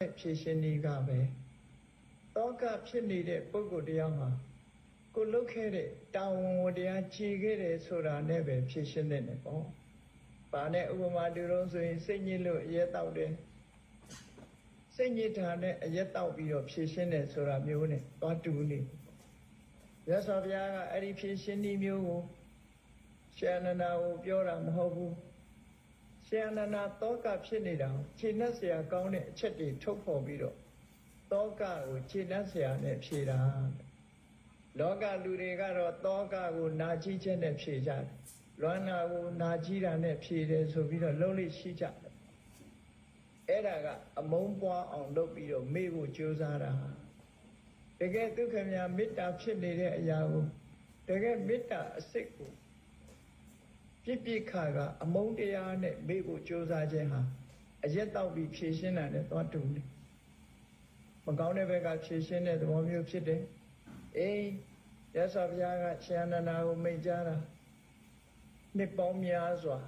ဖြည့်ရှင်ဒီကပဲတောကဖြစ်နေတဲ့ပုဂ္ဂိုလ်တရားမှာကိုလုတ်ခဲ့တဲ့တာဝန်ဝတရားခြေခဲ့တယ်ဆိုတာနဲ့ပဲဖြည့်ရှင်တဲ့နေပေါ့။ဘာနဲ့ဥပမာတူတော့ဆိုရင်စိတ်ညစ်လို့အရက်တောက်တယ်။စိတ်ညစ်တာနဲ့အရက်တောက်ပြီးတော့ဖြည့်ရှင်တယ်ဆိုတာမျိုးနဲ့သွားတူနေ။ရသော်ဘုရားကအဲ့ဒီဖြည့်ရှင်ဒီမျိုးကိုရှင်အနန္ဒာကိုပြောတာမဟုတ်ဘူး။ ရှင်အနန္ဒာတောကဖြစ်နေတာကိုခြေနဲ့ဆရာကောင်းတဲ့အချက်တွေထုတ်ဖော်ပြီးတော့တောကကိုခြေနဲ့ဆရာနဲ့ဖြေတာလောကလူတွေကတော့တောကကိုနာကြီးချက်နဲ့ဖြေကြတယ်လွမ်းနာကိုနာကြီးတာနဲ့ဖြေတယ်ဆိုပြီးတော့လုံးလေးရှိကြတယ်အဲ့ဒါကအမုန်းပွားအောင်လုပ်ပြီးတော့မေ့ဖို့ကြိုးစားတာတကယ်ဒုက္ခမြမေတ္တာဖြစ်နေတဲ့အရာကိုတကယ်မေတ္တာအစစ်ကို ပြစ်ပြစ်ခါကအမုန်းတရားနဲ့မေ့ဖို့ကြိုးစားခြင်းဟာအရက်တောက်ပြီးဖြေရှင်းတာနဲ့သွားတူတယ်မကောင်းတဲ့ဘက်ကဖြည့်ရှင်းတဲ့သဘောမျိုးဖြစ်တယ်။အေးရသော်ဘုရားကရှင်အနန္ဒာကိုမိန့်ကြားတာနှစ်ပေါင်းများစွာ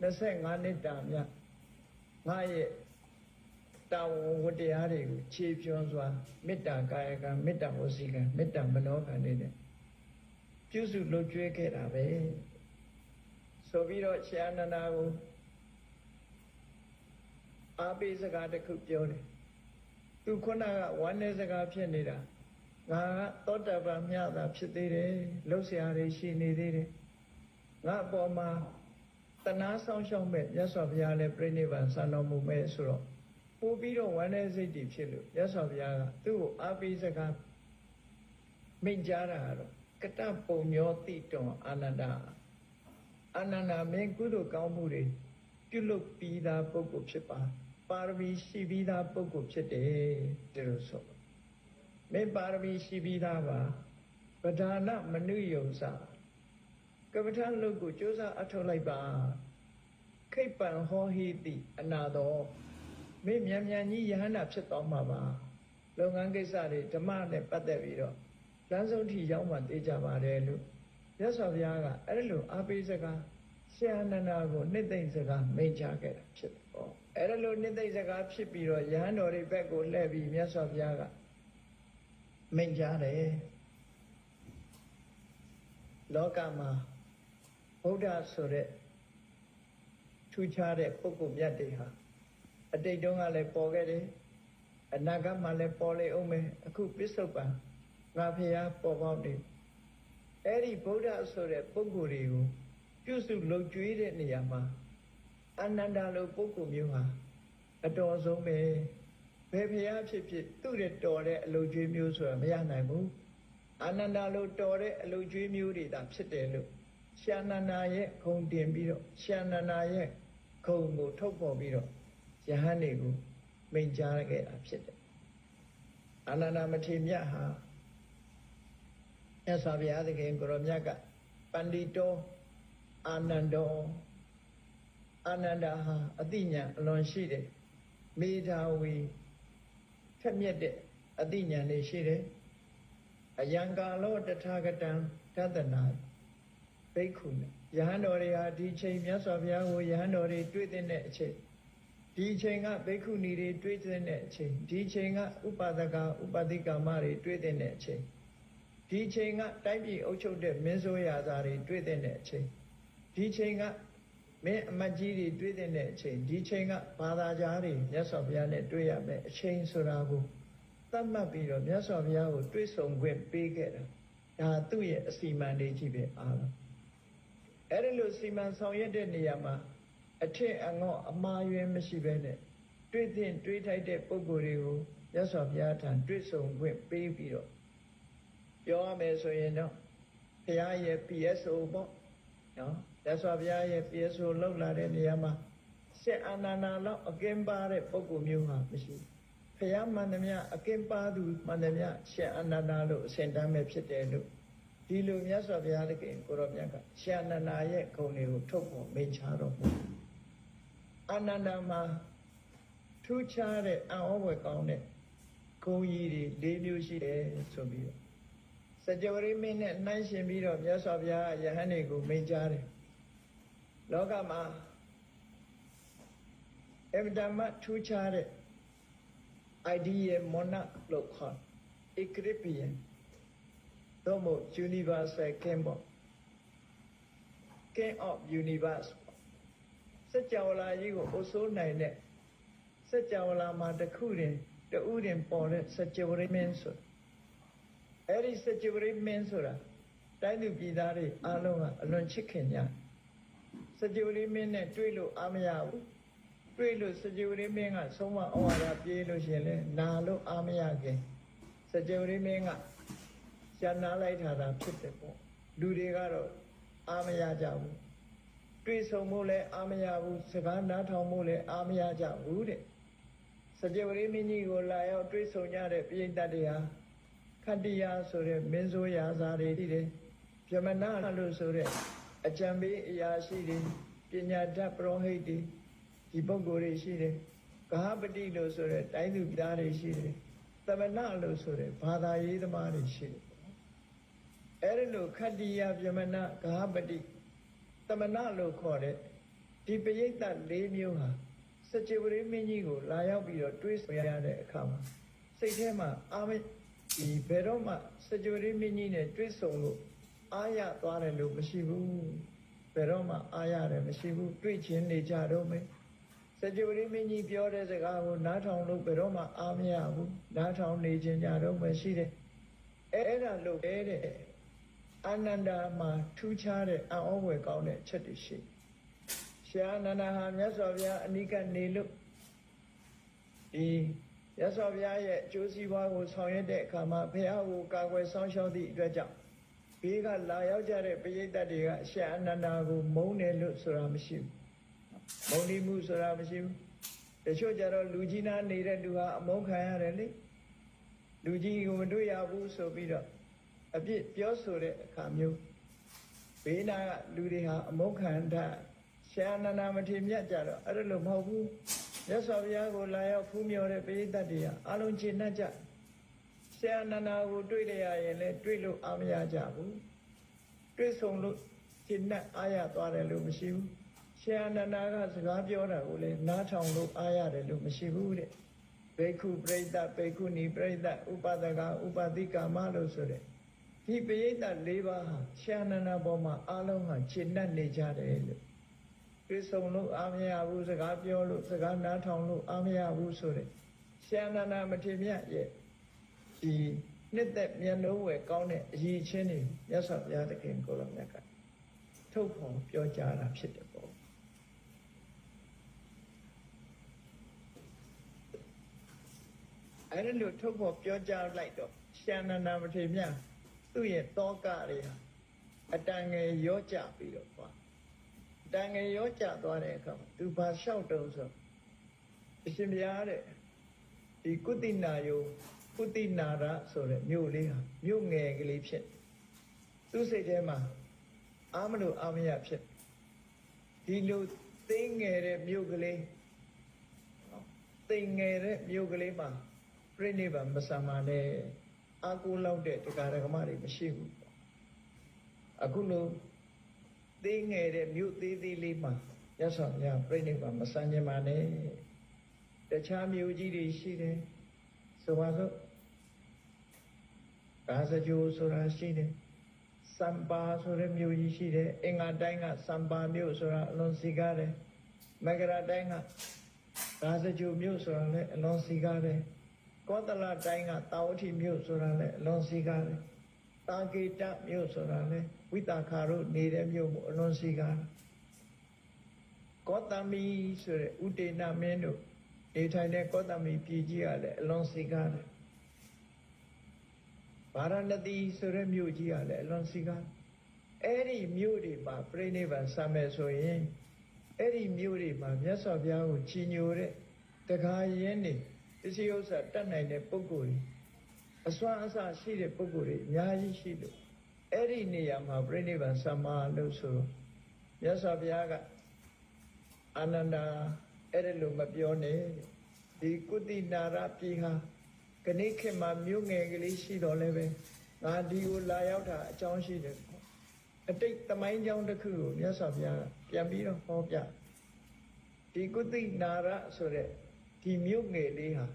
25နှစ်တာမြတ်ငါရဲ့တာဝန်ဝတ္တရားတွေကိုခြေပြွန်စွာမေတ္တာကာယကံမေတ္တာဝစီကံမေတ္တာမနောကံတွေနဲ့ပြုစုလုပ်ကျွေးခဲ့တာပဲ ဆိုပြီးတော့ရှင်အနန္ဒာကိုအားပေးစကားတစ်ခုပြောတယ်သူခုနကဝမ်းနေစကားဖြစ်နေတာငါကသောတာပန်မြတ်တာဖြစ်သေးတယ်လှုပ်ရှားတွေရှိနေသေးတယ်ငါအပေါ်မှာတနာဆောင်ရှောက်မဲ့မြတ်စွာဘုရားလည်းပြိဋိဘံဆန္တော်မူမဲ့ဆိုတော့ပို့ပြီးတော့ဝမ်းနေစိတ်တည်ဖြစ်လို့မြတ်စွာဘုရားကသူ့ကိုအားပေးစကားမိန့်ကြားတာကတော့ကတပုံညောတိတွန်အာနန္ဒာ အာနန္ဒာမင်းကုသိုလ်ကောင်းမှုတွေပြုလုပ်ပြီးသားပုဂ္ဂိုလ်ဖြစ်ပါပါရမီရှိပြီးသားပုဂ္ဂိုလ်ဖြစ်တယ်ဒီလိုဆိုမင်းပါရမီရှိပြီးသားပါပဓာနမနုယုံစာကပ္ပထလုတ်ကိုစ조사အထောက်လိုက်ပါခိပ္ပံဟောဟိတိအနာတော်မင်းမြန်မြန်ကြီးယဟန္တာဖြစ်တော်မှာပါလုပ်ငန်းကိစ္စတွေဓမ္မနဲ့ပတ်သက်ပြီးတော့လမ်းဆုံးထိရောက်မှသိကြပါတယ်လို့ မြတ်စွာဘုရားကအဲ့လိုအားပေးစကားဆရာနန္ဒာကိုနှစ်သိမ့်စကားမိန့်ချခဲ့တာဖြစ်တယ်ပေါ့အဲ့ဒါလိုနှစ်သိမ့်စကားဖြစ်ပြီးတော့ယဟန်တော်တွေဘက်ကိုလှည့်ပြီးမြတ်စွာဘုရားကမိန့်ချတယ်လောကမှာဗုဒ္ဓဆိုတဲ့ထူးခြားတဲ့ပုဂ္ဂိုလ်မြတ်တွေဟာအတိတ်တုန်းကလည်းပေါ်ခဲ့တယ်အနာဂတ်မှာလည်းပေါ်လေအောင်မယ်အခုပစ္စုပန်ငါဖះပေါ်ပေါက်တယ် အဲ့ဒီဗုဒ္ဓဆိုတဲ့ပုဂ္ဂိုလ်တွေကိုပြုစုလုပ်ကြွေးတဲ့နေရာမှာအနန္တလိုပုဂ္ဂိုလ်မျိုးဟာအတော်ဆုံးပဲဘယ်ဖျားဖြစ်ဖြစ်သူ့ရဲ့တော်တဲ့အလုပ်ကြွေးမျိုးဆိုတာမရနိုင်ဘူးအနန္တလိုတော်တဲ့အလုပ်ကြွေးမျိုးတွေသာဖြစ်တယ်လို့ရှာနန္ဒာရဲ့ခုံတင်ပြီးတော့ရှာနန္ဒာရဲ့ခုံကိုထုတ်ပေါ်ပြီးတော့ယဟန်တွေကိုမိန့်ကြားခဲ့တာဖြစ်တယ်အနန္ဒာမထေရမြတ်ဟာ မြတ်စွာဘုရားသခင်ကိုရောမြတ်ကပန္တိတောအာနန္ဒောအာနန္ဒာဟာအတိညာအလွန်ရှိတယ်မေဓာဝီထက်မြက်တဲ့အတိညာနေရှိတယ်အယံကာလောတထာဂတံသတ္တနာဘိက္ခုနဲ့ယဟန်တော်တွေဟာဒီချိန်မြတ်စွာဘုရားကိုယဟန်တော်တွေတွေ့တဲ့အချိန်ဒီချိန်ကဘိက္ခုနီတွေတွေ့တဲ့အချိန်ဒီချိန်ကဥပဒကဥပတိကာမတွေတွေ့တဲ့အချိန် ဒီချိန်ကတိုင်းပြည်အုပ်ချုပ်တဲ့မင်းဆိုးရာဇာတွေတွေ့တဲ့အချိန်ဒီချိန်ကမင်းအမတ်ကြီးတွေတွေ့တဲ့အချိန်ဒီချိန်ကဘာသာကြားတွေမြတ်စွာဘုရားနဲ့တွေ့ရမယ်အချိန်ဆိုတာကိုသတ်မှတ်ပြီးတော့မြတ်စွာဘုရားကိုတွေ့ဆုံခွင့်ပေးခဲ့တာဒါသူ့ရဲ့အစီမံလေးကြီးပဲအားလုံးအဲ့ဒီလိုစီမံဆောင်ရွက်တဲ့နေရာမှာအထက်အငေါ့အမှားယွင်းမရှိဘဲနဲ့တွေ့တဲ့တွေ့ထိုက်တဲ့ပုံကိုယ်တွေကိုမြတ်စွာဘုရားထံတွေ့ဆုံခွင့်ပေးပြီးတော့ ပြောရမယ်ဆိုရင်တော့ဘုရားရဲ့ PSO ပေါ့နော်ရသော်ဘုရားရဲ့ PSO လောက်လာတဲ့နေရာမှာစစ်အာဏာနာလောက်အကင်းပါတဲ့ပုဂ္ဂိုလ်မျိုးဟာမရှိဘုရားမှန်သမျှအကင်းပါသူမှန်သမျှရှင်အာဏာနာလို့အစဉ်တမ်းပဲဖြစ်တယ်လို့ဒီလိုမြတ်စွာဘုရားသခင်ကိုရောမြတ်ကရှင်အာဏာနာရဲ့ဂုဏ်တွေကိုထုတ်ဖို့မိန့်ချတော်မူအာနန္ဒာမှာထူးခြားတဲ့အံ့ဩဖွယ်ကောင်းတဲ့ဂုဏ်ကြီးတွေ၄မျိုးရှိတယ်ဆိုပြီးတော့ စကြဝဠာမင်းနဲ့နှိုင်းရှင်ပြီးတော့မြတ်စွာဘုရားယဟန်တွေကိုမိန့်ကြားတယ်လောကမှာအမတမထူးခြားတဲ့ idea monarch လို့ခေါ် equilibrium တော့မို့ universal king ပေါ့ king of universe စကြဝဠာကြီးကိုအစိုးနိုင်တဲ့စကြဝဠာမှာတစ်ခုတွင်တဦးတွင်ပေါ်တဲ့စကြဝဠာမင်းဆို အဲ့ဒီ security men ဆိုတာတိုင်းသူပြည်သားတွေအားလုံးကအလွန်ချစ်ခင်ကြ security men နဲ့တွေ့လို့အားမရဘူးတွေ့လို့ security men ကဆုံးမဩဝါဒပြေးလို့ရှင်လဲနာလို့အားမရခင် security men ကရနာလိုက်တာတာဖြစ်တယ်ပေါ့လူတွေကတော့အားမရကြဘူးတွေ့ဆုံမှုလည်းအားမရဘူးစကားနားထောင်မှုလည်းအားမရကြဘူးတဲ့စကြဝဠာမင်းကြီးကိုလာရောက်တွေ့ဆုံကြတဲ့ပြိတ္တတွေဟာ ခတ္တိယဆိုတဲ့မင်းဆိုးရာဇာတွေရှိတယ်ဗြဟ္မဏလို့ဆိုတဲ့အကြံပေးအရာရှိတွေပညာတတ်ပရောဟိတ်တွေဒီပုဂ္ဂိုလ်တွေရှိတယ်ဂဟပတိလို့ဆိုတဲ့တိုင်းသူပြည်သားတွေရှိတယ်သမဏလို့ဆိုတဲ့ဘာသာရေးသမားတွေရှိတယ်အဲ့ဒီလိုခတ္တိယဗြဟ္မဏဂဟပတိတမနာလို့ခေါ်တဲ့ဒီပရိသတ်၄မျိုးဟာစကြဝဠာမင်းကြီးကိုလာရောက်ပြီးတော့တွေးဆရတဲ့အခါမှာစိတ်ထဲမှာအာမ ဒီဘယ်တော့မှစကြဝဠာမင်းကြီးနဲ့တွေးဆုံလို့အာရသွားတယ်လို့မရှိဘူးဘယ်တော့မှအာရတယ်မရှိဘူးတွေးချင်းနေကြတော့မယ်စကြဝဠာမင်းကြီးပြောတဲ့စကားကိုနားထောင်လို့ဘယ်တော့မှအာမရဘူးနားထောင်နေခြင်းကြတော့မှရှိတယ်အဲအဲ့ဒါလို့တဲ့တဲ့အာနန္ဒာမှာထူးခြားတဲ့အံ့ဩဖွယ်ကောင်းတဲ့အချက်တွေရှိတယ်။ရှားအာနန္ဒာဟာမြတ်စွာဘုရားအနိကနေလို့ဒီ မြတ်စွာဘုရားရဲ့အကျိုးစီးပွားကိုဆောင်ရွက်တဲ့အခါမှာဘုရားကိုကာကွယ်ဆောင်ရှောက်သည့်အတွက်ကြောင့်ဘေးကလာရောက်ကြတဲ့ပရိသတ်တွေကရှားအာနန္ဒာကိုမုန်းတယ်လို့ဆိုတာမရှိဘူး။မုန်းတိမှုဆိုတာမရှိဘူး။တချို့ကြတော့လူကြီးနာနေတဲ့လူဟာအမုန်းခံရတယ်လေ။လူကြီးကိုမတွေ့ရဘူးဆိုပြီးတော့အပြစ်ပြောဆိုတဲ့အခါမျိုးဘေးနာကလူတွေဟာအမုန်းခံတတ်ရှာနနာမထေမြတ်ကြတော့အဲ့ဒါလိုမဟုတ်ဘူး မြတ်စွာဘုရားကိုလာရောက်ဖူးမြော်တဲ့ပရိသတ်တွေဟာအလုံးချေနှက်ကြရှာနနာကိုတွေ့လျရရင်လည်းတွေ့လို့အာမရကြဘူးတွေ့ဆုံလို့ချေနှက်အာရသွားတယ်လို့မရှိဘူးရှာနနာကစကားပြောတာကိုလည်းနားထောင်လို့အာရတယ်လို့မရှိဘူးတဲ့ဘေခုပရိသတ်ဘေခုနီပရိသတ်ဥပဒကဥပတိကာမလို့ဆိုတဲ့ဒီပရိသတ်၄ပါးဟာရှာနနာပေါ်မှာအလုံးဟာခြေနှက်နေကြတယ်လို့ ပြေဆုံးလို့အာမရဘူးစကားပြောလို့စကားနားထောင်လို့အာမရဘူးဆိုတဲ့ရှာနနာမထေမြတ်ရဲ့ဒီနှစ်သက်မျက်နှာဝယ်ကောင်းတဲ့အရေးချင်းတွေမြတ်စွာဘုရားသခင်ကိုယ်တော်မြတ်ကထုတ်ဖော်ပြောကြားတာဖြစ်တယ်ပေါ့အဲ့ဒါလို့ထုတ်ဖော်ပြောကြားလိုက်တော့ရှာနနာမထေမြတ်သူ့ရဲ့တောကတွေဟာအတန်ငယ်ရောကြပြီးတော့ကွာအ တန်ငယ်ရောကြသွားတဲ့အခါမှာသူဘာလျှောက်တုံးဆိုအရှင်ဘုရားတဲ့ဒီကုတိနာယောကုတိနာရဆိုတဲ့မြို့လေးဟာမြို့ငယ်ကလေးဖြစ်သူ့စိတ်ထဲမှာအာမလို့အာမရဖြစ်ဒီလိုသိငယ်တဲ့မြို့ကလေးနော်သိငယ်တဲ့မြို့ကလေးမှာပြိဋိဘံမဆာမနဲ့အာကိုလောက်တဲ့တရားဓမ္မတွေမရှိဘူးပေါ့အခုလို သေးငယ်တဲ့မြို့သေးသေးလေးမှာရသော်ရပြိဋိဘမစမ်းခြင်းပါနဲ့တခြားမြို့ကြီးတွေရှိတယ်ဆိုပါစို့ကာစကြိုဆိုတာရှိတယ်စံပါဆိုတဲ့မြို့ကြီးရှိတယ်အင်္ဂါတိုင်းကစံပါမြို့ဆိုတာအလွန်စီကားတယ်မဂရတိုင်းကကာစကြိုမြို့ဆိုတာလည်းအလွန်စီကားတယ်ကောသလတိုင်းကတာဝတိမြို့ဆိုတာလည်းအလွန်စီကားတယ်။ တာဂေတမြို့ဆိုတာလည်းဝိတာခါတို့နေတဲ့မြို့မို့အလွန်စီကားတယ်။ကောတမီဆိုတဲ့ဥတေနမင်းတို့နေထိုင်တဲ့ကောတမီပြည်ကြီးကလည်းအလွန်စီကားတယ်။ဗာရာဏသီဆိုတဲ့မြို့ကြီးကလည်းအလွန်စီကားတယ်။အဲ့ဒီမြို့တွေမှာပြိဋိဘံစမယ်ဆိုရင်အဲ့ဒီမြို့တွေမှာမြတ်စွာဘုရားကိုချီးညိုတဲ့တခါရင်းနေပစ္စည်းဥစ္စာတတ်နိုင်တဲ့ပုဂ္ဂိုလ်တွေ အစွမ်းအစရှိတဲ့ပုဂ္ဂိုလ်တွေအများကြီးရှိလို့အဲ့ဒီနေရာမှာပြိဋိဘံသမ္မာလို့ဆိုမြတ်စွာဘုရားကအာနန္ဒာအဲ့ဒါလို့မပြောနဲ့ဒီကုတိနာရပြည်ဟာခဏိခေတ်မှာမြို့ငယ်ကလေးရှိတော်လဲပဲငါဒီကိုလာရောက်တာအကြောင်းရှိတယ်ပေါ့အတိတ်သမိုင်းကြောင်းတစ်ခုကိုမြတ်စွာဘုရားကပြန်ပြီးတော့ဟောပြဒီကုတိနာရဆိုတဲ့ဒီမြို့ငယ်လေးဟာ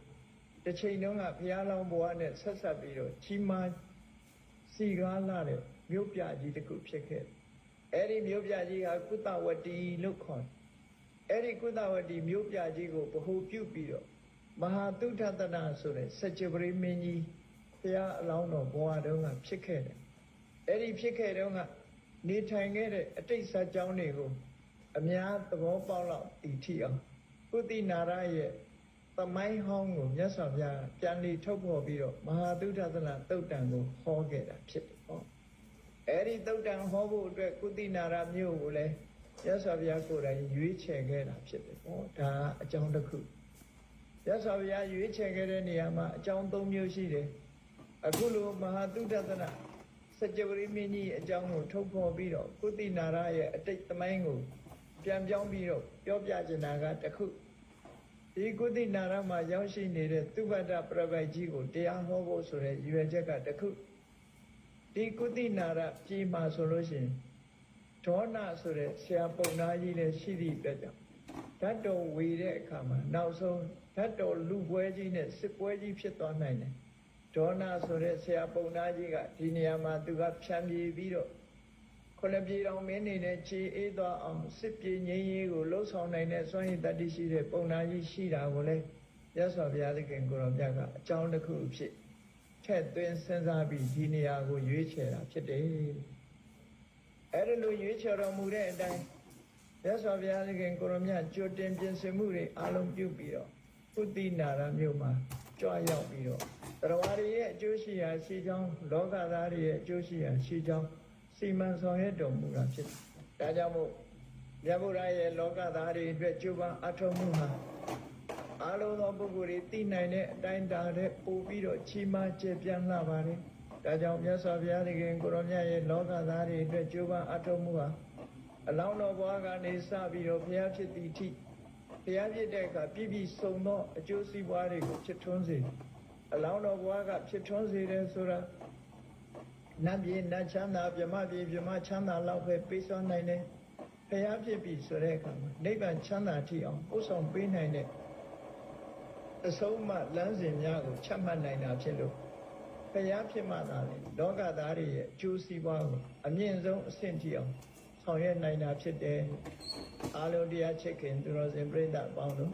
တစ်ချိန်တုန်းကဘုရားလောင်းဘဝနဲ့ဆက်ဆက်ပြီးတော့ကြီးမားစီကားလာတဲ့မြို့ပြကြီးတစ်ခုဖြစ်ခဲ့တယ်အဲ့ဒီမြို့ပြကြီးဟာကုသဝတီလို့ခေါ်တယ်အဲ့ဒီကုသဝတီမြို့ပြကြီးကိုဗဟုပြုပြီးတော့မဟာတုထတနာဆိုတဲ့စัจ java ရိမင်းကြီးဘုရားအလောင်းတော်ဘဝတုန်းကဖြစ်ခဲ့တယ်အဲ့ဒီဖြစ်ခဲ့တုန်းကနေထိုင်ခဲ့တဲ့အတိတ်ဇာတ်ကြောင်းတွေကိုအများသဘောပေါက်လောက်တည်ထီအောင်ကုသိနာရရဲ့ သမိုင်းဟောင်းကိုမြတ်စွာဘုရားပြန်လီထုတ်ဖော်ပြီးတော့မဟာသုဒ္ဓသနာတုတ်တံကိုဟောခဲ့တာဖြစ်တယ်ဟောအဲ့ဒီတုတ်တံဟောဖို့အတွက်ကုသိနာရမြို့ကိုလည်းမြတ်စွာဘုရားကိုယ်တိုင်ရွေးချယ်ခဲ့တာဖြစ်တယ်ဟောဒါအကြောင်းတစ်ခုမြတ်စွာဘုရားရွေးချယ်ခဲ့တဲ့နေရာမှာအကြောင်း၃မျိုးရှိတယ်အခုလိုမဟာသုဒ္ဓသနာစัจ java ရိမင်းကြီးအကြောင်းကိုထုတ်ဖော်ပြီးတော့ကုသိနာရရဲ့အတိတ်သမိုင်းကိုပြန်ပြောင်းပြီးတော့ပြောပြချင်တာကတခု ဒီကုသိနာရမှာရောက်ရှိနေတဲ့သုဘတ္တပြပိုက်ကြီးကိုတရားဟောဖို့ဆိုတဲ့ရည်ရွယ်ချက်ကတခုဒီကုသိနာရကြီးမှာဆိုလို့ရှိရင်ဒေါနဆိုတဲ့ဆရာပုံသားကြီးလည်းရှိသည့်အတွက်ကြောင့်ဓာတ်တော်ဝေတဲ့အခါမှာနောက်ဆုံးဓာတ်တော်လူပွဲကြီးနဲ့စစ်ပွဲကြီးဖြစ်သွားနိုင်တယ်ဒေါနဆိုတဲ့ဆရာပုံသားကြီးကဒီနေရာမှာသူကဖြန့်ပြေးပြီးတော့ ခုနှစ်ပြေတော်မင်းနေတဲ့ခြေအေးသွားအောင်စစ်ပြေငြိမ်းရေးကိုလှုပ်ဆောင်နိုင်တဲ့စွမ်းရည်တတ္တိရှိတဲ့ပုံနာကြီးရှိတာကိုလည်းရသော်ဘုရားသခင်ကိုရောမြတ်ကအကြောင်းတစ်ခုဖြစ်ထက်သွင်းစဉ်းစားပြီးဒီနေရာကိုရွေးချယ်တာဖြစ်တယ်။အဲ့ဒါလိုရွေးချယ်တော်မူတဲ့အတိုင်းရသော်ဘုရားသခင်ကိုရောမြတ်ကြိုတင်ပြင်ဆင်မှုတွေအလုံးပြုပြီးတော့ပုတိနာရမြို့မှာကြွားရောက်ပြီးတော့တရားဝရရဲ့အကျိုးရှိရာရှိကြောင်းလောကသားတွေရဲ့အကျိုးရှိရာရှိကြောင်း စီမံဆောင်ရွက်တော်မူတာဖြစ်တယ်။ဒါကြောင့်မို့မြတ်ဗုဒ္ဓရဲ့လောကသားတွေအတွက်ကြိုးပမ်းအထောက်မှုဟာအလုံးသောပုဂ္ဂိုလ်တွေသိနိုင်တဲ့အတိုင်းတာတဲ့ပို့ပြီးတော့ချီးမွမ်းကျေပြန့်လာပါတယ်။ဒါကြောင့်မြတ်စွာဘုရားသခင်ကိုရောမြတ်ရဲ့လောကသားတွေအတွက်ကြိုးပမ်းအထောက်မှုဟာအလောင်းတော်ဘွားကနေစပြီးတော့ဘုရားဖြစ်သည့်အထိဘုရားဖြစ်တဲ့အခါပြည့်ပြည့်စုံသောအကျိုးစီးပွားတွေကိုဖြစ်ထွန်းစေတယ်။အလောင်းတော်ဘွားကဖြစ်ထွန်းစေတယ်ဆိုတာ နတ်ပြည်နတ်ချမ်းသာမြမပြည်မြမချမ်းသာလောက်ပဲပေးစွမ်းနိုင်တယ်။ဖျားဖြစ်ပြီဆိုတဲ့အခါမှာနိဗ္ဗာန်ချမ်းသာထိအောင်ပို့ဆောင်ပေးနိုင်တဲ့အဆုံးအမလမ်းစဉ်များကိုချမှတ်နိုင်တာဖြစ်လို့ဖျားဖြစ်မှသာလေလောကသားတွေရဲ့အကျိုးစီးပွားကိုအမြင့်ဆုံးအဆင့်ထိအောင်ဆောင်ရွက်နိုင်တာဖြစ်တယ်။အာလုံးတရားချစ်ခင်သူတော်စင်ပြိဿအပေါင်းတို့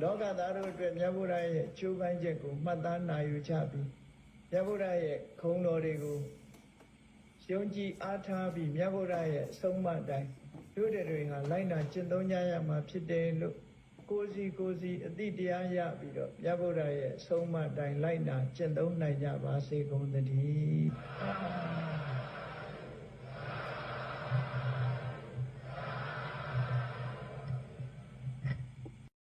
လောကသားတို့အတွက်မြတ်ဗုဒ္ဓရဲ့အကျိုးပိုင်းချက်ကိုမှတ်သားနိုင်ယူကြပြီး မြတ်ဗုဒ္ဓရဲ့ခုံတော်တွေကိုယုံကြည်အားထားပြီးမြတ်ဗုဒ္ဓရဲ့အဆုံးအမတိုင်းတို့တွေဟာလိုက်နာကျင့်သုံးကြရမှာဖြစ်တယ်လို့ကိုယ်စီကိုယ်စီအတိတရားရပြီးတော့မြတ်ဗုဒ္ဓရဲ့အဆုံးအမတိုင်းလိုက်နာကျင့်သုံးနိုင်ကြပါစေကုန်သတည်း